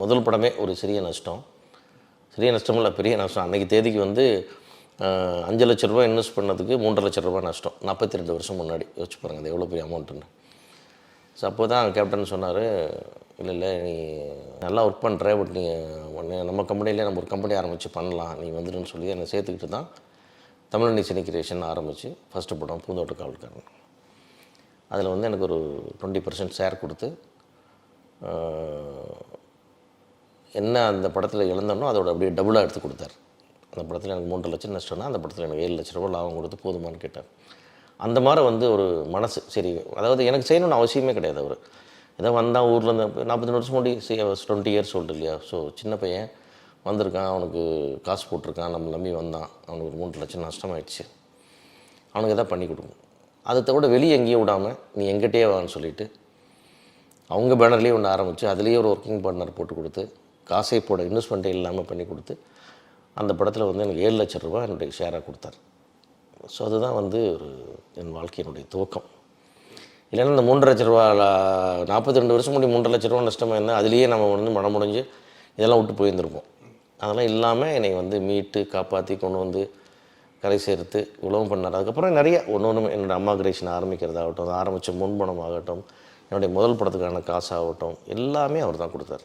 முதல் படமே ஒரு சிறிய நஷ்டம். சிறிய நஷ்டம் இல்லை பெரிய நஷ்டம். அன்றைக்கி தேதிக்கு வந்து அஞ்சு லட்ச ரூபாய் இன்வெஸ்ட் பண்ணதுக்கு மூன்றரை லட்ச ரூபா நஷ்டம். நாற்பத்தி ரெண்டு வருஷம் முன்னாடி. யோசிச்சு பாருங்க அது எவ்வளோ பெரிய அமௌண்ட்டுன்னு ஸோ அப்போ தான் கேப்டன் சொன்னார் இல்லை இல்லை நீ நல்லா ஒர்க் பண்ணுற பட் நீ ஒன்று நம்ம கம்பெனிலே நம்ம ஒரு கம்பெனி ஆரம்பித்து பண்ணலாம். நீ வந்துடுன்னு சொல்லி என்னை சேர்த்துக்கிட்டு தான் தமிழ் சினி கிரியேஷன் ஆரம்பித்து ஃபஸ்ட்டு படம் பூந்தோட்ட காவல்காரன். அதில் வந்து எனக்கு ஒரு டுவெண்ட்டி பர்சன்ட் ஷேர் கொடுத்து என்ன அந்த படத்தில் இழந்தனோ அதோட அப்படியே டபுளாக எடுத்து கொடுத்தார். அந்த படத்தில் எனக்கு மூன்று லட்சம் நஷ்டம்னா அந்த படத்தில் எனக்கு ஏழு லட்ச ரூபா லாபம் கொடுத்து போதுமான்னு கேட்டார். அந்த மாதிரி வந்து ஒரு மனசு சரி அதாவது எனக்கு செய்யணும்னு அவசியமே கிடையாது அவர். ஏதோ வந்தால் ஊரில் இருந்து நாற்பத்தி வருஷம் முன்னாடி டுவெண்ட்டி இயர்ஸ் ஓல்டு இல்லையா? ஸோ சின்ன பையன் வந்திருக்கான் அவனுக்கு காசு போட்டிருக்கான் நம்ம நம்பி வந்தான். அவனுக்கு ஒரு மூன்று லட்சம் நஷ்டமாயிடுச்சு. அவனுக்கு எதாவது பண்ணி கொடுக்கும் அதை தவிர வெளியே எங்கேயும் விடாமல் நீ எங்கிட்டே வான்னு சொல்லிட்டு அவங்க பேனர்லேயே ஒன்று ஆரம்பித்து அதுலேயே ஒரு ஒர்க்கிங் பார்ட்னர் போட்டு கொடுத்து காசை போட இன்வெஸ்ட்மெண்ட்டே இல்லாமல் பண்ணி கொடுத்து அந்த படத்தில் வந்து எனக்கு ஏழு லட்ச ரூபா என்னுடைய ஷேராக கொடுத்தார். ஸோ அதுதான் வந்து ஒரு என் வாழ்க்கையினுடைய துவக்கம். இல்லைன்னா இந்த மூன்று லட்ச ரூபா நாற்பத்தி ரெண்டு வருஷம் முடி மூன்றரை லட்ச ரூபா நஷ்டமாக இருந்தால் அதுலேயே நம்ம வந்து மனம் முடிஞ்சு இதெல்லாம் விட்டு போயிருந்திருப்போம். அதெல்லாம் இல்லாமல் என்னை வந்து மீட்டு காப்பாற்றி கொண்டு வந்து கரை சேர்த்து உழவும் பண்ணார். அதுக்கப்புறம் நிறைய ஒன்று ஒன்று என்னோடய அம்மா கிரேஷன் ஆரம்பிக்கிறதாகட்டும் ஆரம்பித்த முன்பணமாகட்டும் என்னுடைய முதல் படத்துக்கான காசாகட்டும் எல்லாமே அவர் தான் கொடுத்தாரு.